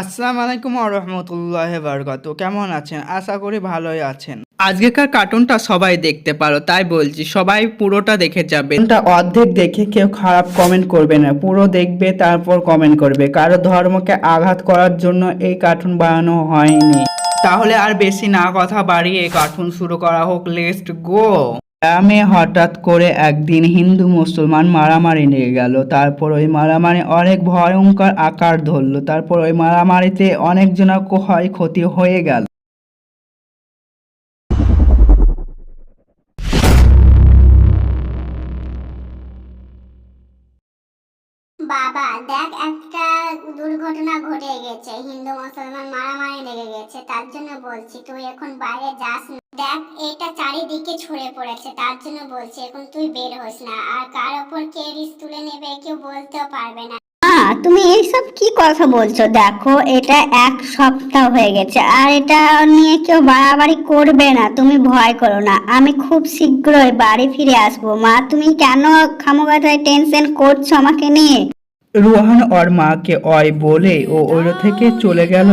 আসসালামু আলাইকুম রহমতুল্লাহ বরকাত কেমন আছেন? আশা করি ভালোই আছেন। আজকেকার কার্টুনটা সবাই দেখতে পারো তাই বলছি সবাই পুরোটা দেখে যাবে। এটা অর্ধেক দেখে কেউ খারাপ কমেন্ট করবে না পুরো দেখবে তারপর কমেন্ট করবে। কারও ধর্মকে আঘাত করার জন্য এই কার্টুন বানানো হয়নি। তাহলে আর বেশি না কথা বাড়িয়ে কার্টুন শুরু করা হোক লেস্ট গো। গ্রামে হঠাৎ করে একদিন হিন্দু মুসলমান মারামারি নিয়ে গেল। তারপর ওই মারামারি অনেক ভয়ঙ্কর আকার ধরলো। তারপর ওই মারামারিতে অনেকজনের ক্ষতি হয়ে গেল। বাবা, দেখ একটা দুর্ঘটনা ঘটে গেছে। হিন্দু মুসলমান মারামারি লেগে গেছে। তার জন্য বলছি, তুই এখন বাইরে যাস দেখ এটা চারিদিকে ছড়ে পড়েছে তার জন্য বলছি এখন তুই বের হোস না। আর কার ওপর কে রিস্ক তুলে নেবে কেউ বলতেও পারবে না। তুমি এইসব কি কথা বলছো? দেখো এটা এক সপ্তাহ হয়ে গেছে আর এটা নিয়ে কেউ বাড়াবাড়ি করবে না তুমি ভয় করো না। আমি খুব শীঘ্রই বাড়ি ফিরে আসব। মা তুমি কেন খামোগাতায় টেনশন করছ আমাকে নিয়ে? রোহান ওর মাকে অয় বলে ও ওর থেকে চলে গেল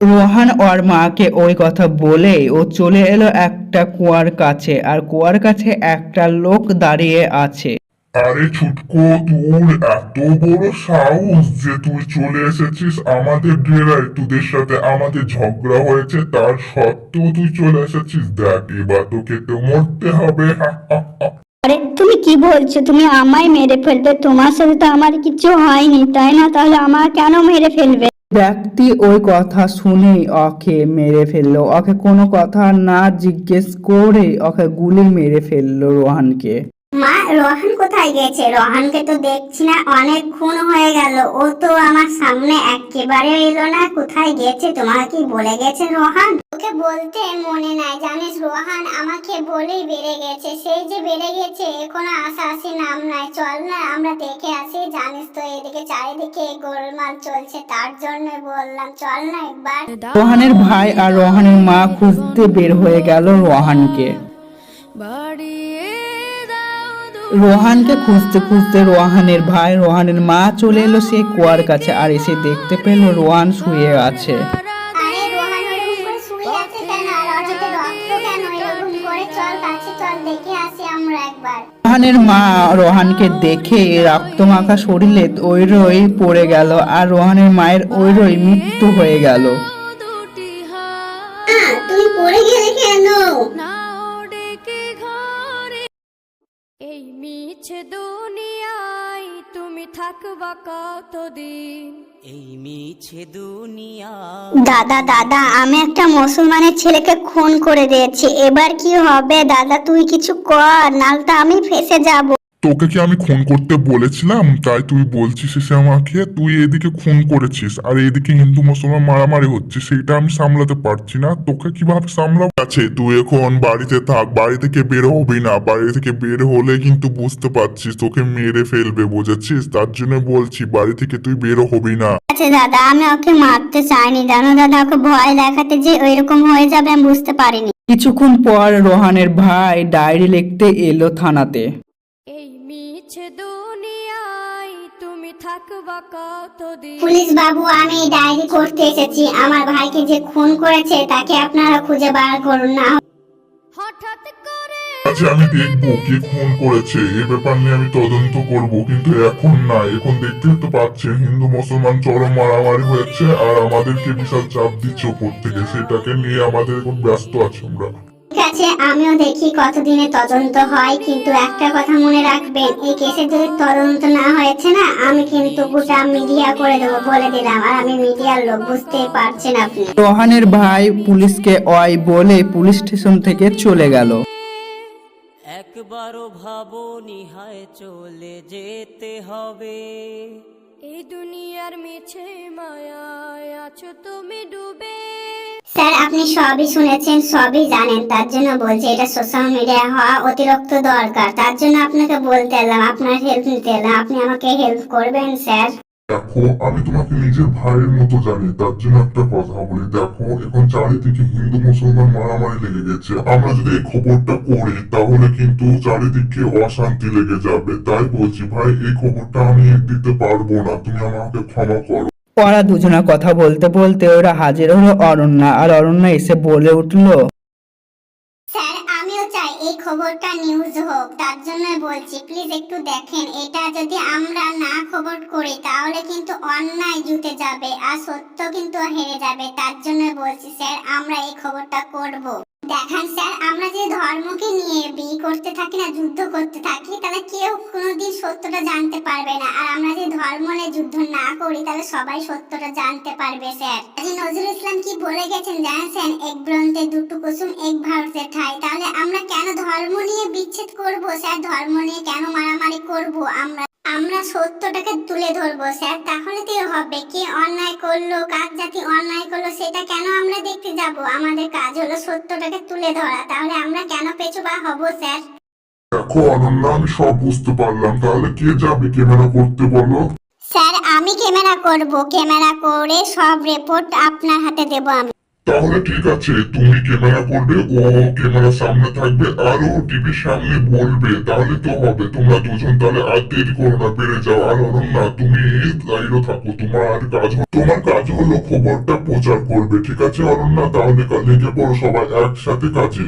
রোহান ওর মাকে ওই কথা বলে ও চলে এলো একটা কুয়ার কাছে, আর কুয়ার কাছে একটা লোক দাঁড়িয়ে আছে। আরে ছুটকো তোর এত বড় সাহস যে তুই চলে এসেছিস আমাদের ডেরায়। তোদের সাথে আমাদের ঝগড়া হয়েছে, তার সত্ত্বেও তুই চলে এসেছিস। দেখ, এবার তোকে তো মরতে হবে। আরে তুমি কি বলছো? তুমি আমায় মেরে ফেলবে। তোমার সাথে তো আমার কিছু হয়নি তাই না? তাহলে আমার কেন মেরে ফেলবে? ব্যক্তি ওই কথা শুনেই ওকে মেরে ফেলল। ওকে কোনো কথা না জিজ্ঞেস করে ওকে গুলি মেরে ফেলল রোহানকে। মা রোহান কোথায় গেছে? রোহানকে তো দেখছি না অনেক খুন হয়ে গেল। ও তো আমার সামনে একেবারে এলো না। কোথায় গেছে? তোমার কি বলে গেছে রোহান? ওকে বলতে মনে নাই। জানিস, রোহান আমাকে বলেই বেড়ে গেছে। সেই যে বেড়ে গেছে, এখনও আশাআশি নাম নাই। চল না, আমরা দেখে আসি। জানিস তো, এদিকে চারিদিকে গোলমাল চলছে, তার জন্য বললাম, চল না একবার। রোহানের ভাই আর রোহানের মা খুঁজতে বের হয়ে গেল রোহানকে। রোহানকে খুঁজতে খুঁজতে রোহানের ভাই, রোহানের মা চলে এলো সে কুয়ার কাছে, আর এসে দেখতে পেল রোহান শুয়ে আছে। রোহানের মা রোহানকে দেখে রক্তমাখা শরীরে ওইরই পড়ে গেল আর রোহানের মায়ের ওইরই মৃত্যু হয়ে গেল। পড়ে কেন? এই মিছে দুনিয়ায় তুমি থাকবা কতদিন? এই মিছে দুনিয়া। দাদা দাদা আমি একটা মুসলমানের ছেলেকে খুন করে দিয়েছি। এবার কি হবে? দাদা তুই কিছু কর নাহলে তো আমি ফেসে যাব। তোকে কি আমি খুন করতে বলেছিলাম? তাই তুই বলছিস এসে আমাকে তুই এদিকে খুন করেছিস আর এদিকে হিন্দু মুসলমান মারামারি হচ্ছে সেটা আমি সামলাতে পারছি না। তোকে কীভাবে সামলাবো? আছে তুই এখন বাড়িতে থাক বাড়ি থেকে বের হবি না বাড়ি থেকে বের হলে কিন্তু বুঝতে পারছিস তোকে মেরে ফেলবে বুঝেছিস? তার জন্য বলছি বাড়ি থেকে তুই বের হবি না। আচ্ছা দাদা আমি ওকে মারতে চাইনি জানো দাদা ওকে ভয় দেখাতে যে ওইরকম হয়ে যাবে আমি বুঝতে পারিনি। কিছুক্ষণ পর রোহানের ভাই ডায়েরি লিখতে এলো থানাতে। পুলিশ বাবু আমি ডায়েরি করতে এসেছি। আমার ভাইকে যে খুন করেছে তাকে আপনারা খুঁজে বার করুন না। হঠাৎ করে আচ্ছা আমি দেখব কে খুন করেছে। এ ব্যাপার নিয়ে আমি তদন্ত করব কিন্তু এখন না। এখন দেখতে তো পাচ্ছেন হিন্দু মুসলমান চরম মারামারি হয়েছে আর আমাদেরকে বিশাল চাপ দিচ্ছে ওপর থেকে। সেটাকে নিয়ে আমাদের এখন ব্যস্ত আছি আমরা। আছে আমিও দেখি কতদিনে তদন্ত হয় কিন্তু একটা কথা মনে রাখবেন এই কেসে যদি তদন্ত না হয়েছে না আমি কিন্তু গোটা মিডিয়া করে দেবো বলে দিলাম আর আমি মিডিয়ার লোক বুঝতেই পারছেন আপনি। রোহানের ভাই পুলিশকে অয় বলে পুলিশ স্টেশন থেকে চলে গেল। একবারও ভাবো নিহায় চলে যেতে হবে। এই দুনিয়ার মিছে মায়ায় আছো তুমি ডুবে। স্যার, আপনি সবই শুনেছেন, সবই জানেন। তার জন্য বলছি, এটা সোশ্যাল মিডিয়া হওয়া অতিরিক্ত দরকার। তার জন্য আপনাকে বলতে এলাম, আপনার হেল্প নিতে এলাম। আপনি আমাকে হেল্প করবেন, স্যার। দেখো, আমি তোমাকে নিজের ভাইয়ের মতো জানি। তার জন্য একটা কথা বলি। দেখো, এখন চারিদিকে হিন্দু, মুসলমান মারামারি লেগে গেছে। আমরা যদি এই খবরটা করি তাহলে কিন্তু চারিদিকে অশান্তি লেগে যাবে। তাই বলছি, ভাই, এই খবরটা আমি দিতে পারব না। তুমি আমাকে ক্ষমা করো। ওরা দুজনা কথা বলতে বলতে ওরা হাজির হলো অরণ্যা, আর অরণ্যা এসে বলে উঠল, স্যার, আমিও চাই এই খবরটা নিউজ হোক। তার জন্য বলছি প্লিজ একটু দেখেন, এটা যদি আমরা না খবর করি, তাহলে কিন্তু অন্যায় জুতে যাবে, আর সত্য কিন্তু হেরে যাবে। তার জন্য বলছি, স্যার, আমরা এই খবরটা করব। দেখেন স্যার, আমরা যে ধর্মকে নিয়ে বিয়ে করতে থাকি না, যুদ্ধ করতে থাকি, তাহলে কেউ কোনোদিন সত্যটা জানতে পারবে না। আর আমরা যে ধর্ম নিয়ে যুদ্ধ না করি, তাহলে সবাই সত্যটা জানতে পারবে, স্যার। আজি নজরুল ইসলাম কি বলে গেছেন জানেন? স্যার এক ব্রন্তে দুটো কুসুম, এক ভারতের ঠাই। তাহলে আমরা কেন ধর্ম নিয়ে বিচ্ছেদ করব, স্যার? ধর্ম নিয়ে কেন মারামারি করব আমরা? আমরা সত্যটাকে তুলে ধরবো স্যার। তাহলে তো হবে কে অন্যায় করল কার জাতি অন্যায় করল সেটা কেন আমরা দেখতে যাব? আমাদের কাজ হলো সত্যটাকে তুলে ধরা। তাহলে আমরা কেন পেছুবা হব স্যার? দেখো অনন্যা আমি সব বুঝতে পারলাম। তাহলে কে যাবে ক্যামেরা করতে বলো? স্যার আমি ক্যামেরা করব। ক্যামেরা করে সব রিপোর্ট আপনার হাতে দেব আমি। তাহলে ঠিক আছে, তুমি ক্যামেরা করবে, ও ক্যামেরার সামনে থাকবে আর ও টিভির সামনে বলবে, তাহলে তো হবে। তোমরা দুজন তাহলে আর দেরি করো না, বেড়ে যাও। আর অনন্যা তুমি দাঁড়িয়ে থাকো, তোমার কাজ তোমার কাজ হলো খবরটা প্রচার করবে, ঠিক আছে অনন্যা তাহলে লেগে পড়ো সবাই একসাথে কাজে।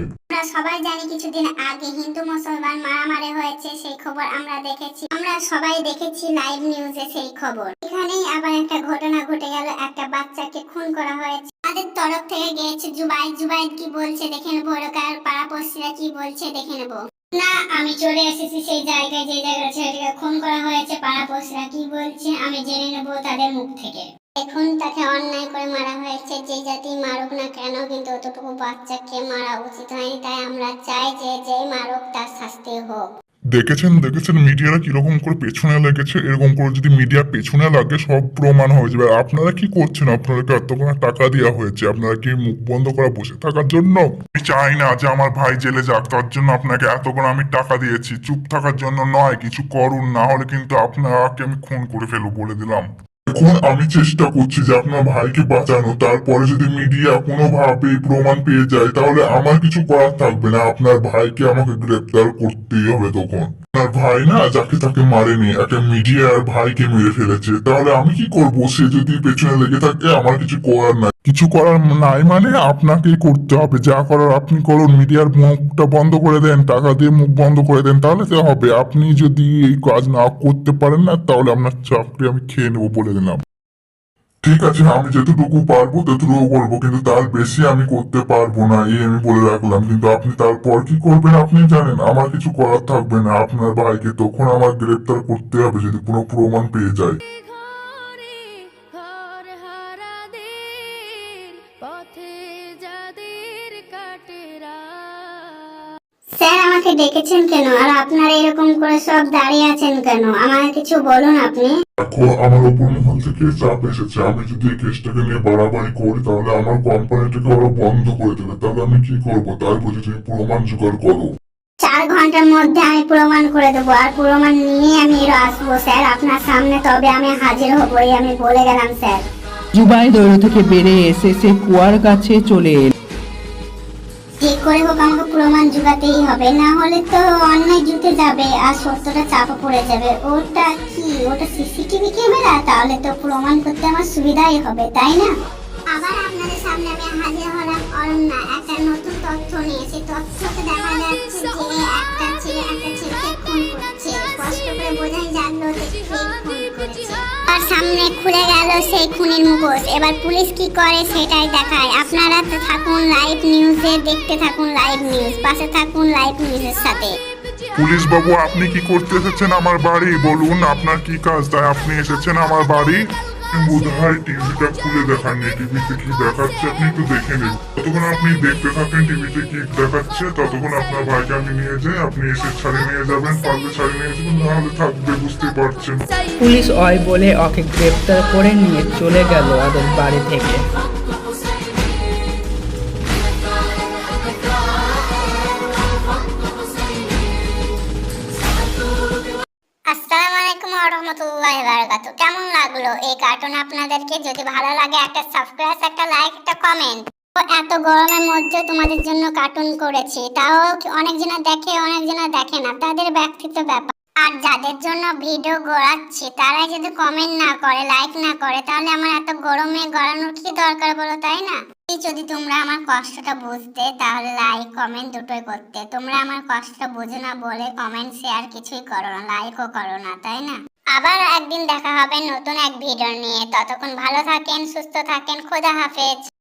সবাই জানি কিছুদিন আগে হিন্দু মুসলমান মারামারি হয়েছে, সেই খবর আমরা দেখেছি। আমরা সবাই দেখেছি লাইভ নিউজে সেই খবর। এখানেই আবার একটা ঘটনা ঘটে গেল, একটা বাচ্চাকে খুন করা হয়েছে। তাদের তরফ থেকে গিয়েছে জুবাই জুবাই কি বলছে দেখে নেব, ওরকার পাড়াপড়শিরা কি বলছে দেখে নেব। না, আমি চলে এসেছি সেই জায়গায়, যে জায়গায় ছেলেটিকে খুন করা হয়েছে পাড়াপড়শিরা কি বলছে আমি জেনে নেব তাদের মুখ থেকে। এখন তাকে অন্যায় করে মারা হয়েছে, যে জাতি মারুক না কেন, কিন্তু অতটুকু বাচ্চাকে মারা উচিত হয়নি, তাই আমরা চাই যে যেই মারুক তার শাস্তি হোক। দেখেছেন দেখেছেন মিডিয়ারা কীরকম করে পেছনে লেগেছে, এরকম করে যদি মিডিয়া পেছনে লাগে সব প্রমাণ হয়ে যাবে। আপনারা কি করছেন? আপনাদেরকে এতক্ষণ টাকা দেওয়া হয়েছে। আপনারা কি মুখ বন্ধ করে বসে থাকার জন্য? আমি চাই না যে আমার ভাই জেলে যাক, তার জন্য আপনাকে এতক্ষণ আমি টাকা দিয়েছি। চুপ থাকার জন্য নয়, কিছু করুন, না হলে কিন্তু আপনাকে আমি খুন করে ফেলব বলে দিলাম। এখন আমি চেষ্টা করছি যে আপনার ভাইকে বাঁচানো তারপরে যদি মিডিয়া কোনোভাবে প্রমাণ পেয়ে যায়, তাহলে আমার কিছু করার থাকবে না। আপনার ভাইকে আমাকে গ্রেপ্তার করতেই হবে তখন। আপনার ভাই না যাকে তাকে মারেনি, একটা মিডিয়ার ভাইকে মেরে ফেলেছে। তাহলে আমি কি করব? সে যদি পেছনে লেগে থাকে, আমার কিছু করার নাই। কিছু করার নাই মানে আপনাকেই করতে হবে। যা করার আপনি করুন। মিডিয়ার মুখটা বন্ধ করে দেন, টাকা দিয়ে মুখ বন্ধ করে দেন, তাহলে তো হবে। আপনি যদি এই কাজ না করতে পারেন না, তাহলে আপনার চাকরি আমি খেয়ে নেব বলে দিলাম। ঠিক আছে আমি যতটুকু পারব ততটুকু করব কিন্তু তার বেশি আমি করতে পারব না এই আমি বলে রাখলাম। কিন্তু আপনি তারপর কি করবেন আপনি জানেন আমার কিছু করার থাকবে না। আপনার ভাইকে তখন আমার গ্রেপ্তার করতে হবে যদি কোনো প্রমাণ পেয়ে যায়। স্যার আমাকে ডেকেছেন কেন? আর আপনারা এরকম করে সব দাঁড়িয়ে আছেন কেন? আমাকে কিছু বলুন আপনি। দেখো আমার উপর মহল থেকে চাপ এসেছে। আমি যদি এই কেসটাকে নিয়ে বাড়াবাড়ি করি তাহলে আমার কোম্পানিটাকে ওরা বন্ধ করে দেবে। তাহলে আমি কি করব? তাই বলছি তুমি প্রমাণ জোগাড় করো। চার ঘণ্টার মধ্যে আমি প্রমাণ করে দেবো। আর প্রমাণ নিয়ে আমি আসব স্যার। আপনার সামনে তবে আমি হাজির হব এই আমি বলে গেলাম স্যার। জুবাই দৌড় থেকে বেড়ে এসে সে কুয়ার কাছে চলে এলো। যে করে হোক আমাকে প্রমাণ জোগাতেই হবে। না হলে তো অন্যায় জুতে যাবে আর সত্যটা চাপা পড়ে যাবে। ওটা কি? ওটা সিসিটিভি ক্যামেরা? তাহলে তো প্রমাণ করতে আমার সুবিধাই হবে, তাই না? আবার আপনাদের সামনে আমি হাজির হলাম অরণ্যা একটা নতুন তথ্য নিয়ে। সেই তথ্যতে দেখা যাচ্ছে যে একটা ছেলে, একটা ছেলেকে আর সামনে খুলে গেল সেই খুনের মুখোশ এবার পুলিশ কি করে সেটাই দেখায়। আপনারা তো থাকুন লাইভ নিউজে, দেখতে থাকুন লাইভ নিউজ, পাশে থাকুন লাইভ নিউজের সাথে। পুলিশ বাবু আপনি কি করতে এসেছেন আমার বাড়ি? বলুন, আপনার কি কাজ তাই আপনি এসেছেন আমার বাড়ি? বোধ হয় টিভিটা খুলে দেখাননি টিভিতে কি দেখাচ্ছে আপনি একটু দেখে নিন। ততক্ষণ আপনি দেখতে থাকেন টিভিতে কি দেখাচ্ছে, ততক্ষণ আপনার ভাইকে আমি নিয়ে যাই, আপনি এসে ছাড়ে নিয়ে যাবেন, পারলে ছাড়ে নিয়ে যাবেন, নাহলে থাকবে বুঝতে পারছেন। পুলিশ অয় বলে ওকে গ্রেপ্তার করে নিয়ে চলে গেল ওদের বাড়ি থেকে। রহমতুল্লাহ বারাকাতু কেমন লাগল এই কার্টুন আপনাদেরকে? যদি ভালো লাগে, একটা সাবস্ক্রাইব একটা লাইক একটা কমেন্ট এত গরমের মধ্যে তোমাদের জন্য কার্টুন করেছি। তাও অনেক জনা দেখে, অনেক জনা দেখে না। তাদের ব্যক্তিত্ব ব্যাপার। আর যাদের জন্য ভিডিও গড়াচ্ছি, তারাই যদি কমেন্ট না করে লাইক না করে, তাহলে আমার এত গরমে গড়ানোর কি দরকার বলো, তাই না? যদি তোমরা আমার কষ্টটা বুঝতে, তাহলে লাইক কমেন্ট দুটোই করতে। তোমরা আমার কষ্টটা বুঝো না বলে কমেন্ট শেয়ার কিছুই করো না লাইকও করো না, তাই না? আবার একদিন দেখা হবে নতুন এক ভিডিও নিয়ে। ততক্ষণ ভালো থাকেন, সুস্থ থাকেন, খোদা হাফেজ।